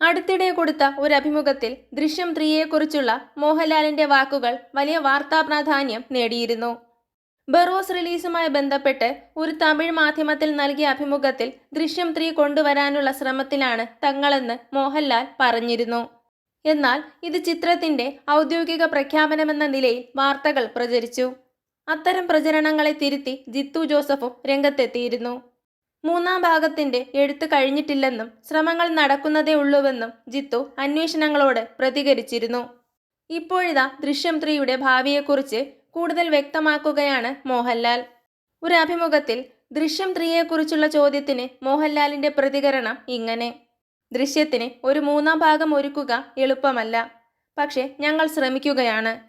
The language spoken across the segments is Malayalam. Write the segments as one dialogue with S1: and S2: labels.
S1: അടുത്തിടെ കൊടുത്ത ഒരു അഭിമുഖത്തിൽ ദൃശ്യം ത്രീയെക്കുറിച്ചുള്ള മോഹൻലാലിന്റെ വാക്കുകൾ വലിയ വാർത്താ പ്രാധാന്യം നേടിയിരുന്നു. ബറോസ് റിലീസുമായി ബന്ധപ്പെട്ട് ഒരു തമിഴ് മാധ്യമത്തിൽ നൽകിയ അഭിമുഖത്തിൽ ദൃശ്യം ത്രീ കൊണ്ടുവരാനുള്ള ശ്രമത്തിലാണ് തങ്ങളെന്ന് മോഹൻലാൽ പറഞ്ഞിരുന്നു. എന്നാൽ ഇത് ചിത്രത്തിന്റെ ഔദ്യോഗിക പ്രഖ്യാപനമെന്ന നിലയിൽ വാർത്തകൾ പ്രചരിച്ചു. അത്തരം പ്രചരണങ്ങളെ തിരുത്തി ജിത്തു ജോസഫും രംഗത്തെത്തിയിരുന്നു. മൂന്നാം ഭാഗത്തിന്റെ എഴുത്ത് കഴിഞ്ഞിട്ടില്ലെന്നും ശ്രമങ്ങൾ നടക്കുന്നതേ ഉള്ളൂവെന്നും ജിത്തു അന്വേഷണങ്ങളോട് പ്രതികരിച്ചിരുന്നു. ഇപ്പോഴിതാ ദൃശ്യം ത്രീയുടെ ഭാവിയെക്കുറിച്ച് കൂടുതൽ വ്യക്തമാക്കുകയാണ് മോഹൻലാൽ. ഒരു അഭിമുഖത്തിൽ ദൃശ്യം ത്രീയെക്കുറിച്ചുള്ള ചോദ്യത്തിന് മോഹൻലാലിന്റെ പ്രതികരണം ഇങ്ങനെ. ദൃശ്യത്തിന് ഒരു മൂന്നാം ഭാഗം ഒരുക്കുക എളുപ്പമല്ല. പക്ഷെ ഞങ്ങൾ ശ്രമിക്കുകയാണ്.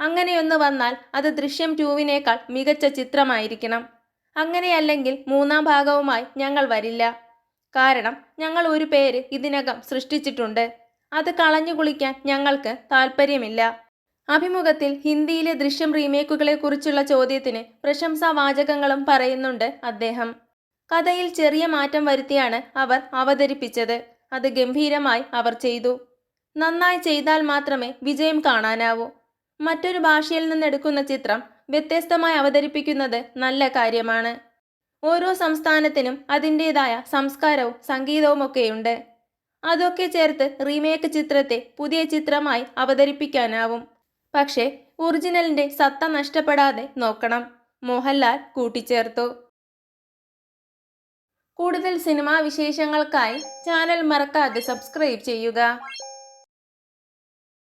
S1: അങ്ങനെയൊന്ന് വന്നാൽ അത് ദൃശ്യം ടൂവിനേക്കാൾ മികച്ച ചിത്രമായിരിക്കണം. അങ്ങനെയല്ലെങ്കിൽ മൂന്നാം ഭാഗവുമായി ഞങ്ങൾ വരില്ല. കാരണം ഞങ്ങൾ ഒരു പേര് ഇതിനകം സൃഷ്ടിച്ചിട്ടുണ്ട്. അത് കളഞ്ഞു കുളിക്കാൻ ഞങ്ങൾക്ക് താല്പര്യമില്ല അഭിമുഖത്തിൽ ഹിന്ദിയിലെ ദൃശ്യം റീമേക്കുകളെ കുറിച്ചുള്ള ചോദ്യത്തിന് പ്രശംസാ വാചകങ്ങളും പറയുന്നുണ്ട് അദ്ദേഹം. കഥയിൽ ചെറിയ മാറ്റം വരുത്തിയാണ് അവർ അവതരിപ്പിച്ചത്. അത് ഗംഭീരമായി അവർ ചെയ്തു. നന്നായി ചെയ്താൽ മാത്രമേ വിജയം കാണാനാവൂ. മറ്റൊരു ഭാഷയിൽ നിന്നെടുക്കുന്ന ചിത്രം വ്യത്യസ്തമായി അവതരിപ്പിക്കുന്നത് നല്ല കാര്യമാണ്. ഓരോ സംസ്ഥാനത്തിനും അതിന്റെതായ സംസ്കാരവും സംഗീതവും ഒക്കെയുണ്ട്. അതൊക്കെ ചേർത്ത് റീമേക്ക് ചിത്രത്തെ പുതിയ ചിത്രമായി അവതരിപ്പിക്കാനാവും. പക്ഷേ ഒറിജിനലിന്റെ സത്ത നഷ്ടപ്പെടാതെ നോക്കണം. മോഹൻലാൽ കൂട്ടിച്ചേർത്തു. കൂടുതൽ സിനിമാ വിശേഷങ്ങൾക്കായി ചാനൽ മറക്കാതെ സബ്സ്ക്രൈബ് ചെയ്യുക.